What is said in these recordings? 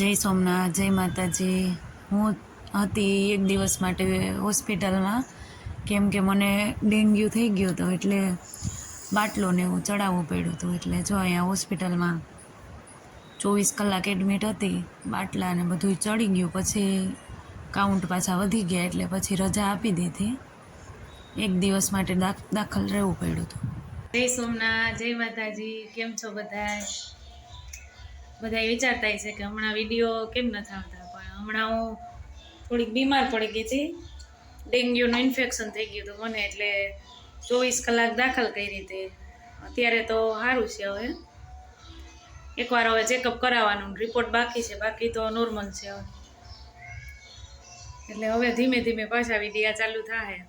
જય સોમનાથ, જય માતાજી. હું હતી એક દિવસ માટે હોસ્પિટલમાં. કેમ કે મને ડેન્ગ્યુ થઈ ગયો હતો એટલે બાટલો ને એવું ચડાવવું પડ્યું હતું. એટલે જો અહીંયા હોસ્પિટલમાં ચોવીસ કલાક એડમિટ હતી, બાટલા ને બધું ચડી ગયું. પછી કાઉન્ટ પાછા વધી ગયા એટલે પછી રજા આપી દીધી. એક દિવસ માટે દાખલ રહેવું પડ્યું હતું. જય સોમનાથ, જય માતાજી. કેમ છો બધા? બધા વિચારતા છે કે હમણાં વીડિયો કેમ નથી આવતા પણ હમણાં હું થોડીક બીમાર પડી ગઈ હતી. ડેન્ગ્યુનું ઇન્ફેક્શન થઈ ગયું હતું મને એટલે ચોવીસ કલાક દાખલ કરી હતી અત્યારે તો સારું છે હવે. એકવાર હવે ચેકઅપ કરાવવાનું રિપોર્ટ બાકી છે, બાકી તો નોર્મલ છે હવે. એટલે હવે ધીમે ધીમે પાછા વિડિયા ચાલુ થાય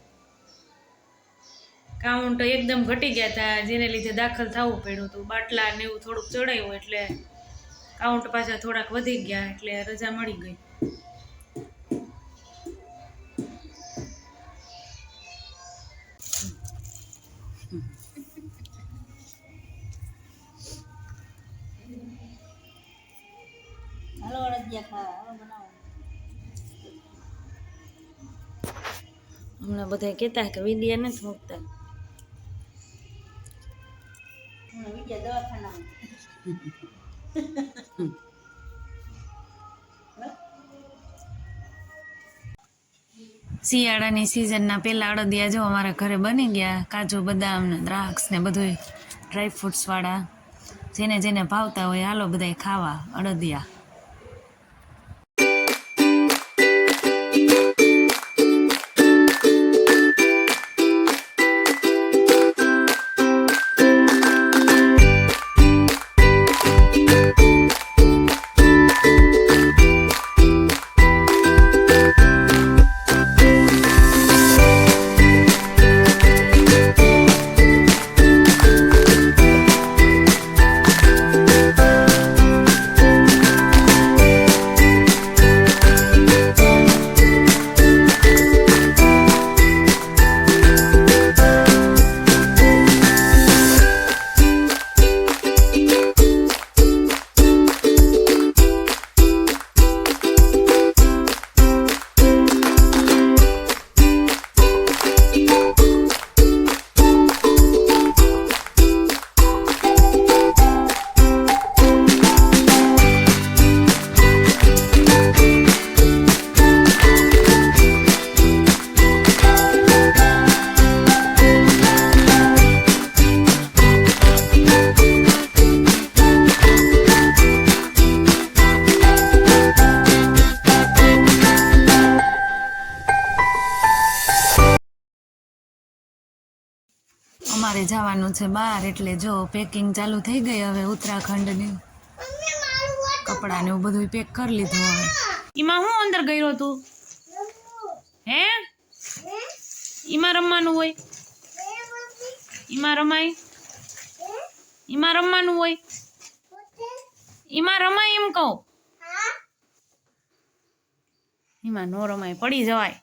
કાઉન્ટ એકદમ ઘટી ગયા હતા જેને લીધે દાખલ થવું પડ્યું હતું. બાટલા ને એવું થોડુંક ચડાયું એટલે કાઉન્ટ પાછા થોડાક વધી ગયા એટલે રજા મળી ગઈ. હાલો અડદિયા ખાવા હાલો બનાવો. હમણાં બધા કહેતા કે વિડિયા નથી મૂકતા. હમણાં દવાખાના શિયાળાની સિઝનના પહેલા અડદિયા જો અમારા ઘરે બની ગયા, કાજુ, બદામ ને દ્રાક્ષ ને બધું ડ્રાય ફ્રૂટ્સવાળા જેને જેને ભાવતા હોય હાલો બધાય ખાવા અડદિયા. અમારે જવાનું છે બહાર, એટલે જો પેકિંગ ચાલુ થઈ ગઈ હવે ઉત્તરાખંડની. કપડાને એવું બધું પેક કરી લીધું હવે. એમાં હું અંદર ગયો તું? હે? એમાં રમવાનું હોય? એમાં રમાય? એમાં રમવાનું હોય? એમાં રમાય એમ કહું? એમાં નો રમાય, પડી જવાય.